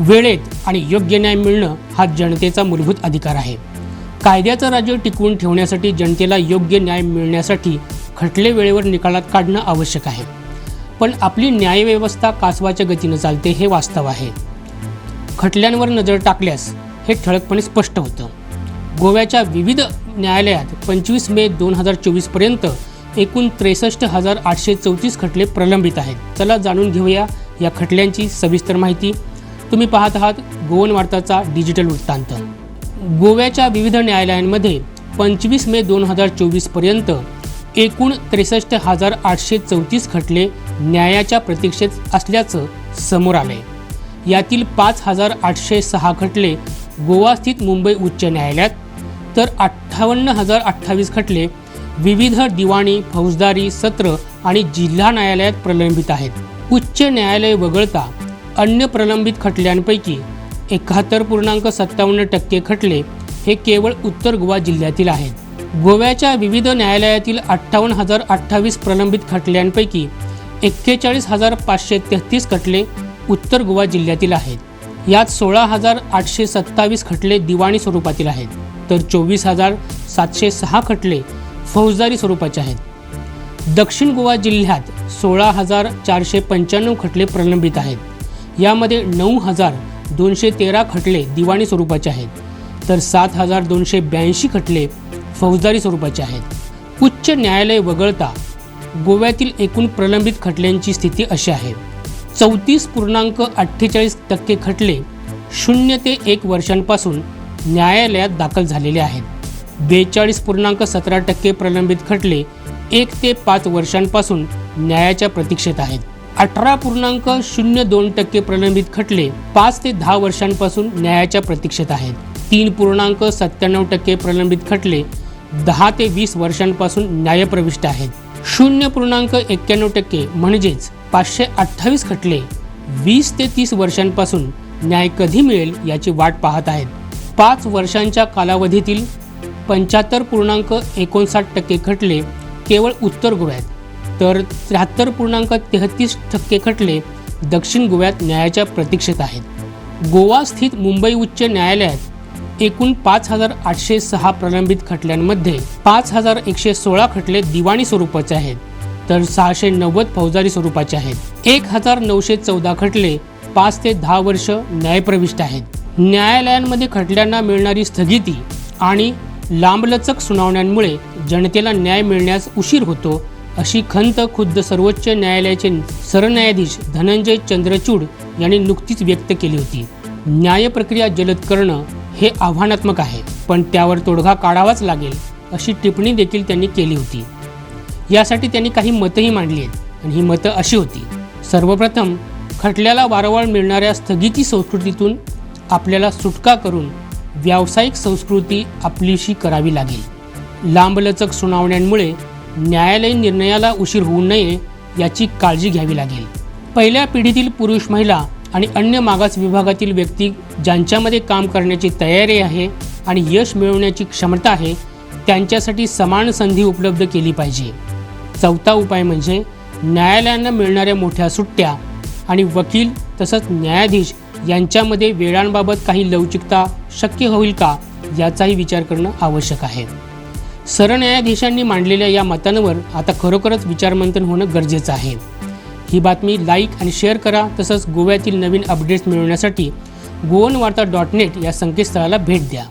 वेळेत आणि योग्य न्याय मिळणं हा जनतेचा मूलभूत अधिकार आहे. कायद्याचं राज्य टिकवून ठेवण्यासाठी जनतेला योग्य न्याय मिळण्यासाठी खटले वेळेवर निकालात काढणं आवश्यक आहे. पण आपली न्यायव्यवस्था कासवाच्या गतीनं चालते हे वास्तव आहे. खटल्यांवर नजर टाकल्यास हे ठळकपणे स्पष्ट होतं. गोव्याच्या विविध न्यायालयात पंचवीस मे दोन हजार चोवीसपर्यंत एकूण त्रेसष्ट हजार आठशे चौतीस खटले प्रलंबित आहेत. चला जाणून घेऊया या खटल्यांची सविस्तर माहिती. तुम्ही पाहत आहात गोवन वार्ताचा डिजिटल वृत्तांत. गोव्याच्या विविध न्यायालयांमध्ये पंचवीस मे दोन हजार चोवीसपर्यंत एकूण त्रेसष्ट हजार आठशे चौतीस खटले न्यायाच्या प्रतीक्षेत असल्याचं समोर आले यातील पाच हजार आठशे सहा खटले गोवा स्थित मुंबई उच्च न्यायालयात तर अठ्ठावन्न हजार अठ्ठावीस खटले विविध दिवाणी फौजदारी सत्र आणि जिल्हा न्यायालयात प्रलंबित आहेत. उच्च न्यायालय वगळता अन्य प्रलंबित खटल्यांपैकी एकाहत्तर पूर्णांक सत्तावन्न टक्के खटले हे केवळ उत्तर गोवा जिल्ह्यातील आहेत. गोव्याच्या विविध न्यायालयातील अठ्ठावन्न हजार अठ्ठावीस प्रलंबित खटल्यांपैकी एक्केचाळीस हजार पाचशे तेहतीस खटले उत्तर गोवा जिल्ह्यातील आहेत. यात सोळा हजार आठशे सत्तावीस खटले दिवाणी स्वरूपातील आहेत तर चोवीस हजार सातशे सहा खटले फौजदारी स्वरूपाचे आहेत. दक्षिण गोवा जिल्ह्यात सोळा हजार चारशे पंच्याण्णव खटले प्रलंबित आहेत. यामध्ये नऊ हजार दोनशे तेरा खटले दिवाणी स्वरूपाचे आहेत. तर सात हजार दोनशे ब्याऐंशी खटले फौजदारी स्वरूपाचे आहेत. उच्च न्यायालय वगळता गोव्यातील एकूण प्रलंबित खटल्यांची स्थिती अशी आहे. चौतीस पूर्णांक अठ्ठेचाळीस टक्के खटले शून्य ते एक वर्षांपासून न्यायालयात दाखल झालेले आहेत. बेचाळीस पूर्णांक सतरा टक्के प्रलंबित खटले एक ते पाच वर्षांपासून न्यायाच्या प्रतीक्षेत आहेत. अठरा पूर्णांक शून्य दोन टक्के प्रलंबित खटले पाच ते दहा वर्षांपासून न्यायाच्या प्रतीक्षेत आहेत. तीन पूर्णांक सत्त्याण्णव टक्के प्रलंबित खटले दहा ते वीस वर्षांपासून न्यायप्रविष्ट आहेत. शून्य पूर्णांक एक्क्याण्णव टक्के म्हणजेच पाचशे अठ्ठावीस खटले वीस ते तीस वर्षांपासून न्याय कधी मिळेल याची वाट पाहत आहेत. पाच वर्षांच्या कालावधीतील पंच्याहत्तर पूर्णांक एकोणसाठ टक्के खटले केवळ उत्तर गोव्यात तर त्र्याहत्तर पूर्णांक तेहतीस टक्के खटले दक्षिण गोव्यात न्यायाच्या प्रतीक्षेत आहेत. गोवा स्थित मुंबई उच्च न्यायालयात एकूण पाच हजार आठशे सहा प्रलंबित खटल्यांमध्ये पाच हजार एकशे सोळा खटले दिवाणी स्वरूपाचे आहेत तर सहाशे नव्वद फौजदारी स्वरूपाचे आहेत. एक हजार नऊशे चौदा खटले पाच ते दहा वर्ष न्यायप्रविष्ट आहेत. न्यायालयांमध्ये खटल्यांना मिळणारी स्थगिती आणि लांबलचक सुनावण्यांमुळे जनतेला न्याय मिळण्यास उशीर होतो अशी खंत खुद्द सर्वोच्च न्यायालयाचे सरन्यायाधीश धनंजय चंद्रचूड यांनी नुकतीच व्यक्त केली होती. न्याय प्रक्रिया जलद करणं हे आव्हानात्मक आहे पण त्यावर तोडगा काढावाच लागेल अशी टिप्पणी देखील त्यांनी केली होती. यासाठी त्यांनी काही मतंही मांडली आहेत आणि ही मतं अशी होती. सर्वप्रथम खटल्याला वारंवार मिळणाऱ्या स्थगिती संस्कृतीतून आपल्याला सुटका करून व्यावसायिक संस्कृती आपलीशी करावी लागेल. लांबलचक सुनावण्यांमुळे न्यायालयीन निर्णयाला उशीर होऊ नये याची काळजी घ्यावी लागेल. पहिल्या पिढीतील पुरुष महिला आणि अन्य मागास विभागातील व्यक्ती ज्यांच्यामध्ये काम करण्याची तयारी आहे आणि यश मिळवण्याची क्षमता आहे त्यांच्यासाठी समान संधी उपलब्ध केली पाहिजे. चौथा उपाय म्हणजे न्यायालयांना मिळणाऱ्या मोठ्या सुट्ट्या आणि वकील तसंच न्यायाधीश यांच्यामध्ये वेळांबाबत काही लवचिकता शक्य होईल का याचाही विचार करणं आवश्यक आहे. सरन्यायाधीशांनी मांडलेल्या या मतांवर आता खरोखरच विचारमंथन होणं गरजेचं आहे. ही बातमी लाईक आणि शेअर करा तसंच गोव्यातील नवीन अपडेट्स मिळवण्यासाठी गोवन वार्ता डॉट नेट या संकेतस्थळाला भेट द्या.